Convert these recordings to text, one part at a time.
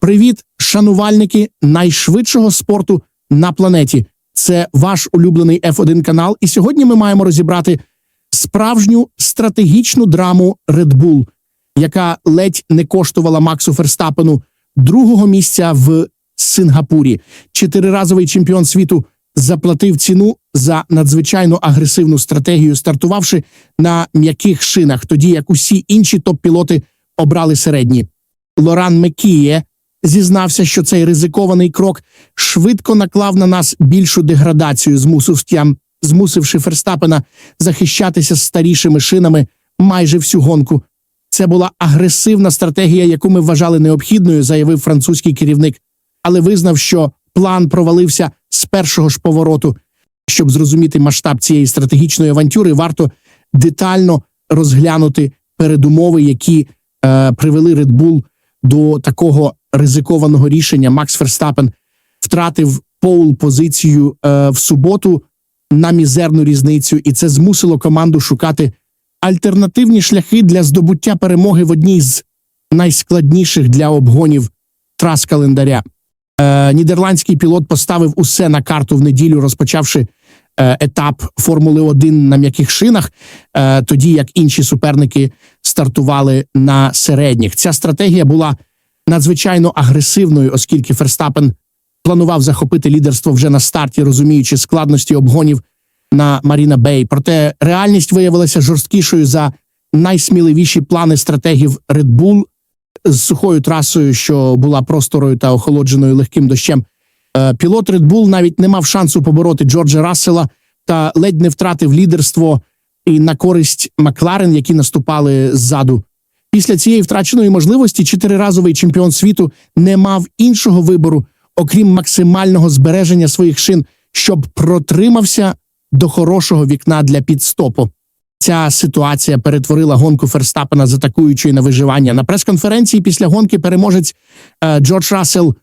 Привіт, шанувальники найшвидшого спорту на планеті. Це ваш улюблений F1 канал. І сьогодні ми маємо розібрати справжню стратегічну драму Red Bull, яка ледь не коштувала Максу Ферстапену другого місця в Сингапурі. Чотириразовий чемпіон світу заплатив ціну за надзвичайно агресивну стратегію, стартувавши на м'яких шинах, тоді як усі інші топ-пілоти обрали середні. Лоран Мекіє зізнався, що цей ризикований крок швидко наклав на нас більшу деградацію, змусив- змусивши Ферстапена захищатися старішими шинами майже всю гонку. Це була агресивна стратегія, яку ми вважали необхідною, заявив французький керівник, але визнав, що план провалився з першого ж повороту. Щоб зрозуміти масштаб цієї стратегічної авантюри, варто детально розглянути передумови, які е, привели Red Bull до такого ризикованого рішення. Макс Ферстапен втратив поул позицію е, в суботу на мізерну різницю, і це змусило команду шукати альтернативні шляхи для здобуття перемоги в одній з найскладніших для обгонів трас календаря. Е, нідерландський пілот поставив усе на карту в неділю, розпочавши е, етап Формули 1 на м'яких шинах, е, тоді як інші суперники стартували на середніх. Ця стратегія була надзвичайно агресивною, оскільки Ферстапен планував захопити лідерство вже на старті, розуміючи складності обгонів на Маріна Бей. Проте реальність виявилася жорсткішою за найсміливіші плани стратегів Red Bull з сухою трасою, що була просторою та охолодженою легким дощем. Е, Пілот Red Bull навіть не мав шансу побороти Джорджа Рассела та ледь не втратив лідерство і на користь Макларен, які наступали ззаду. Після цієї втраченої можливості чотириразовий чемпіон світу не мав іншого вибору, окрім максимального збереження своїх шин, щоб протримався до хорошого вікна для підстопу. Ця ситуація перетворила гонку Ферстапена з атакуючої на виживання. На прес-конференції після гонки переможець е, Джордж Рассел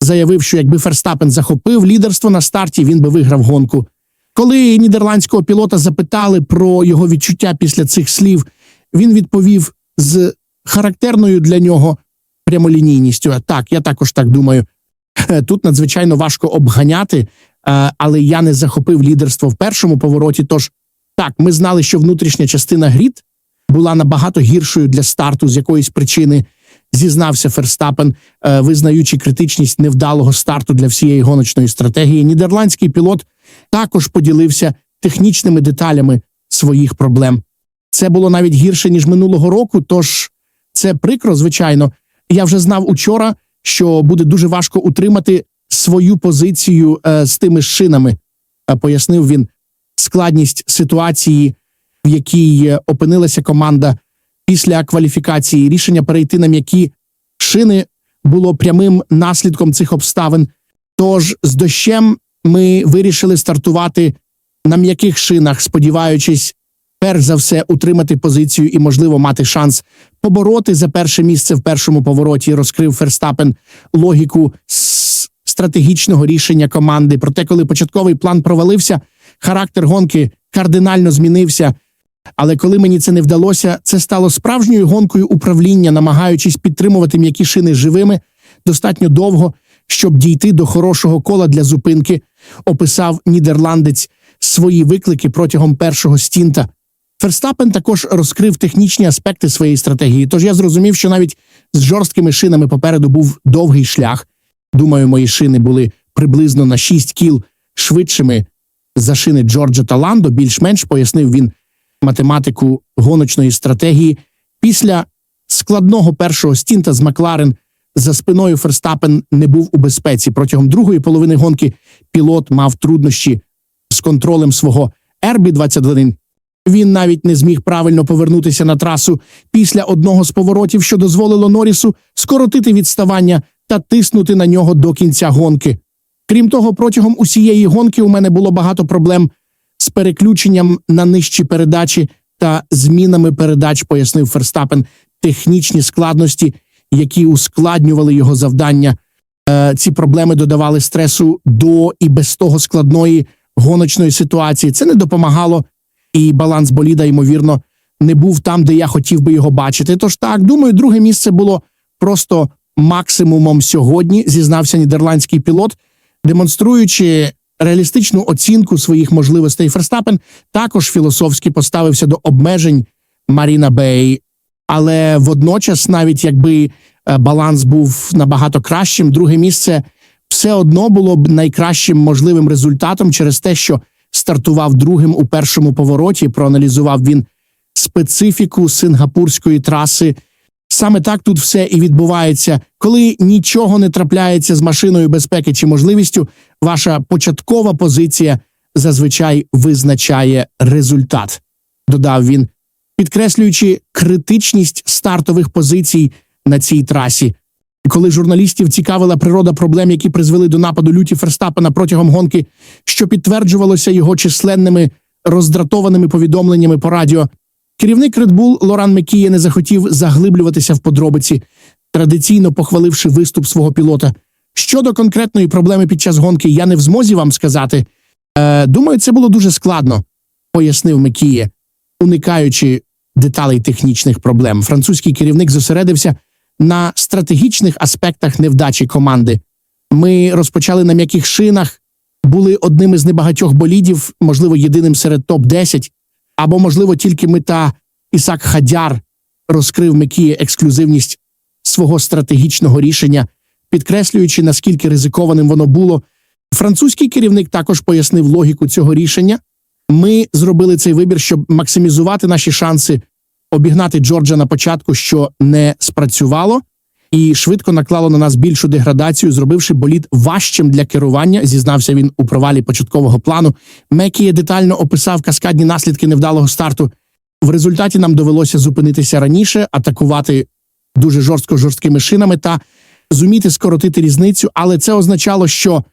заявив, що якби Ферстапен захопив лідерство на старті, він би виграв гонку. Коли нідерландського пілота запитали про його відчуття після цих слів, він відповів з характерною для нього прямолінійністю. Так, я також так думаю. Е, Тут надзвичайно важко обганяти, е, але я не захопив лідерство в першому повороті. Тож так, ми знали, що внутрішня частина грід була набагато гіршою для старту з якоїсь причини. Зізнався Ферстапен, е, визнаючи критичність невдалого старту для всієї гоночної стратегії. Нідерландський пілот також поділився технічними деталями своїх проблем. Це було навіть гірше ніж минулого року. Тож це прикро, звичайно. Я вже знав учора, що буде дуже важко утримати свою позицію е, з тими шинами. Е, пояснив він складність ситуації, в якій е, опинилася команда після кваліфікації. Рішення перейти на м'які шини було прямим наслідком цих обставин. Тож з дощем ми вирішили стартувати на м'яких шинах, сподіваючись, перш за все, утримати позицію і, можливо, мати шанс побороти за перше місце в першому повороті. Розкрив Ферстапен логіку стратегічного рішення команди. Проте, коли початковий план провалився, характер гонки кардинально змінився. Але коли мені це не вдалося, це стало справжньою гонкою управління, намагаючись підтримувати м'які шини живими достатньо довго, щоб дійти до хорошого кола для зупинки, описав нідерландець свої виклики протягом першого стінта. Ферстапен також розкрив технічні аспекти своєї стратегії. Тож я зрозумів, що навіть з жорсткими шинами попереду був довгий шлях. Думаю, мої шини були приблизно на 6 кіл швидшими за шини Джорджа та Ландо. Більш-менш пояснив він математику гоночної стратегії. Після складного першого стінта з Макларен за спиною Ферстапен не був у безпеці. Протягом другої половини гонки пілот мав труднощі з контролем свого RB-21. Він навіть не зміг правильно повернутися на трасу після одного з поворотів, що дозволило Норрісу скоротити відставання та тиснути на нього до кінця гонки. Крім того, протягом усієї гонки у мене було багато проблем з переключенням на нижчі передачі та змінами передач, пояснив Ферстапен, технічні складності, які ускладнювали його завдання. Е, ці проблеми додавали стресу до і без того складної гоночної ситуації. Це не допомагало, і баланс боліда, ймовірно, не був там, де я хотів би його бачити. Тож так, думаю, друге місце було просто максимумом сьогодні, зізнався нідерландський пілот, демонструючи реалістичну оцінку своїх можливостей. Ферстапен також філософськи поставився до обмежень Маріна Бей, але водночас, навіть якби е, баланс був набагато кращим, друге місце все одно було б найкращим можливим результатом через те, що стартував другим у першому повороті. Проаналізував він специфіку сингапурської траси. Саме так тут все і відбувається, коли нічого не трапляється з машиною безпеки чи можливістю, ваша початкова позиція зазвичай визначає результат, додав він, підкреслюючи критичність стартових позицій на цій трасі. Коли журналістів цікавила природа проблем, які призвели до нападу люті Ферстапена протягом гонки, що підтверджувалося його численними роздратованими повідомленнями по радіо, керівник Red Bull Лоран Мекіє не захотів заглиблюватися в подробиці, традиційно похваливши виступ свого пілота. Щодо конкретної проблеми під час гонки, я не в змозі вам сказати. Е, Думаю, це було дуже складно, пояснив Мекіє, уникаючи деталей технічних проблем. Французький керівник зосередився на стратегічних аспектах невдачі команди. Ми розпочали на м'яких шинах, були одним із небагатьох болідів, можливо, єдиним серед топ 10 або, можливо, тільки ми та Ісак Хадяр розкрив Мекіє ексклюзивність свого стратегічного рішення, підкреслюючи, наскільки ризикованим воно було. Французький керівник також пояснив логіку цього рішення. Ми зробили цей вибір, щоб максимізувати наші шанси обігнати Джорджа на початку, що не спрацювало, і швидко наклало на нас більшу деградацію, зробивши болід важчим для керування. Зізнався він у провалі початкового плану. Мекіє детально описав каскадні наслідки невдалого старту. В результаті нам довелося зупинитися раніше, атакувати дуже жорстко жорсткими шинами та зуміти скоротити різницю. Але це означало, що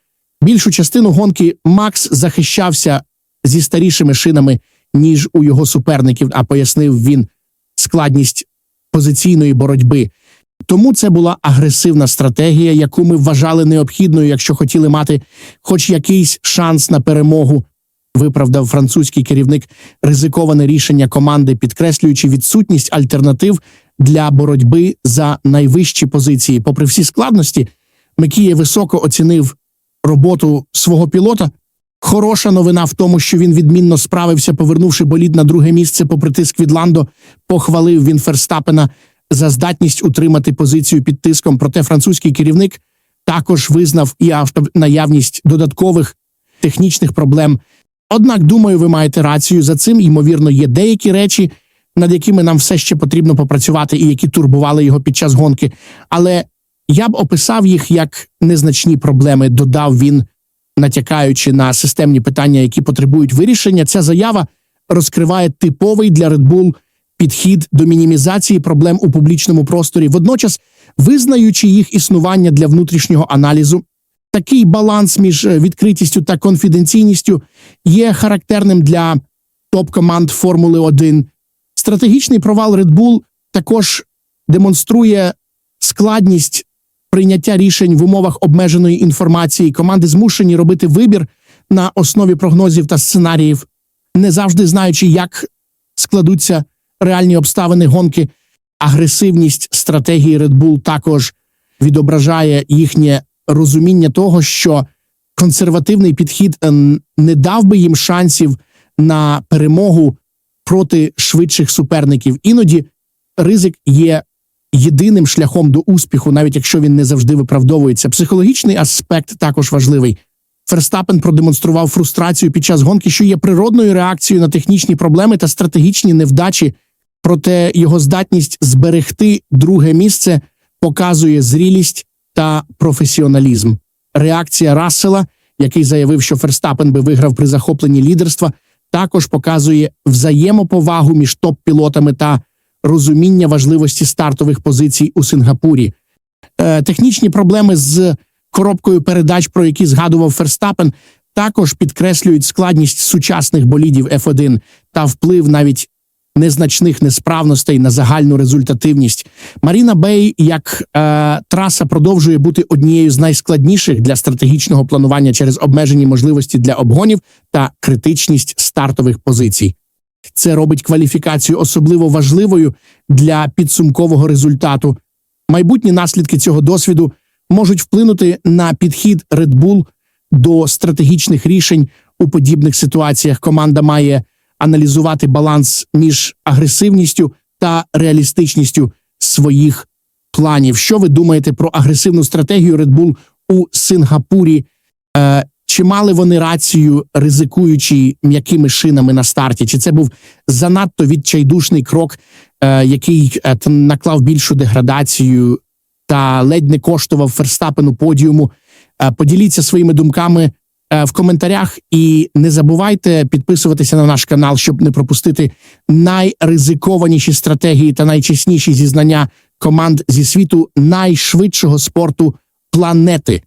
більшу частину гонки Макс захищався зі старішими шинами, ніж у його суперників. А пояснив він складність позиційної боротьби. Тому це була агресивна стратегія, яку ми вважали необхідною, якщо хотіли мати хоч якийсь шанс на перемогу. Виправдав французький керівник ризиковане рішення команди, підкреслюючи відсутність альтернатив для боротьби за найвищі позиції. Попри всі складності, Мекіє високо оцінив роботу свого пілота. Хороша новина в тому, що він відмінно справився, повернувши болід на друге місце попри тиск від Ландо, похвалив він Ферстапена за здатність утримати позицію під тиском. Проте французький керівник також визнав і наявність додаткових технічних проблем. Однак, думаю, ви маєте рацію за цим. Ймовірно, є деякі речі, над якими нам все ще потрібно попрацювати, і які турбували його під час гонки. Але я б описав їх як незначні проблеми, додав він натякаючи на системні питання, які потребують вирішення, ця заява розкриває типовий для Red Bull підхід до мінімізації проблем у публічному просторі, водночас визнаючи їх існування для внутрішнього аналізу. Такий баланс між е, відкритістю та конфіденційністю є характерним для топ-команд Формули 1. Стратегічний провал Red Bull також демонструє складність прийняття рішень в умовах обмеженої інформації. Команди змушені робити вибір на основі прогнозів та сценаріїв, не завжди знаючи, як складуться реальні обставини гонки. Агресивність стратегії Red Bull також відображає їхнє розуміння того, що консервативний підхід е, не дав би їм шансів на перемогу проти швидших суперників. Іноді ризик є єдиним шляхом до успіху, навіть якщо він не завжди виправдовується. Психологічний аспект також важливий. Ферстапен продемонстрував фрустрацію під час гонки, що є природною реакцією на технічні проблеми та стратегічні невдачі, проте його здатність зберегти друге місце показує зрілість та професіоналізм. Реакція Рассела, який заявив, що Ферстапен би виграв при захопленні лідерства, також показує взаємоповагу між топ-пілотами та розуміння важливості стартових позицій у Сингапурі. Е, Технічні проблеми з коробкою передач, про які згадував Ферстапен, також підкреслюють складність сучасних болідів F1 та вплив навіть незначних несправностей на загальну результативність. Маріна Бей як е, траса продовжує бути однією з найскладніших для стратегічного планування через обмежені можливості для обгонів та критичність стартових позицій. Це робить кваліфікацію особливо важливою для підсумкового результату. майбутні наслідки цього досвіду можуть вплинути на підхід Red Bull до стратегічних рішень у подібних ситуаціях. Команда має аналізувати баланс між агресивністю та реалістичністю своїх планів. Що ви думаєте про агресивну стратегію Red Bull у Сингапурі? Е, чи мали вони рацію, ризикуючи м'якими шинами на старті? Чи це був занадто відчайдушний крок, е, який е, наклав більшу деградацію та ледь не коштував Ферстапену подіуму? Е, поділіться своїми думками в коментарях і не забувайте підписуватися на наш канал, щоб не пропустити найризикованіші стратегії та найчесніші зізнання команд зі світу найшвидшого спорту планети.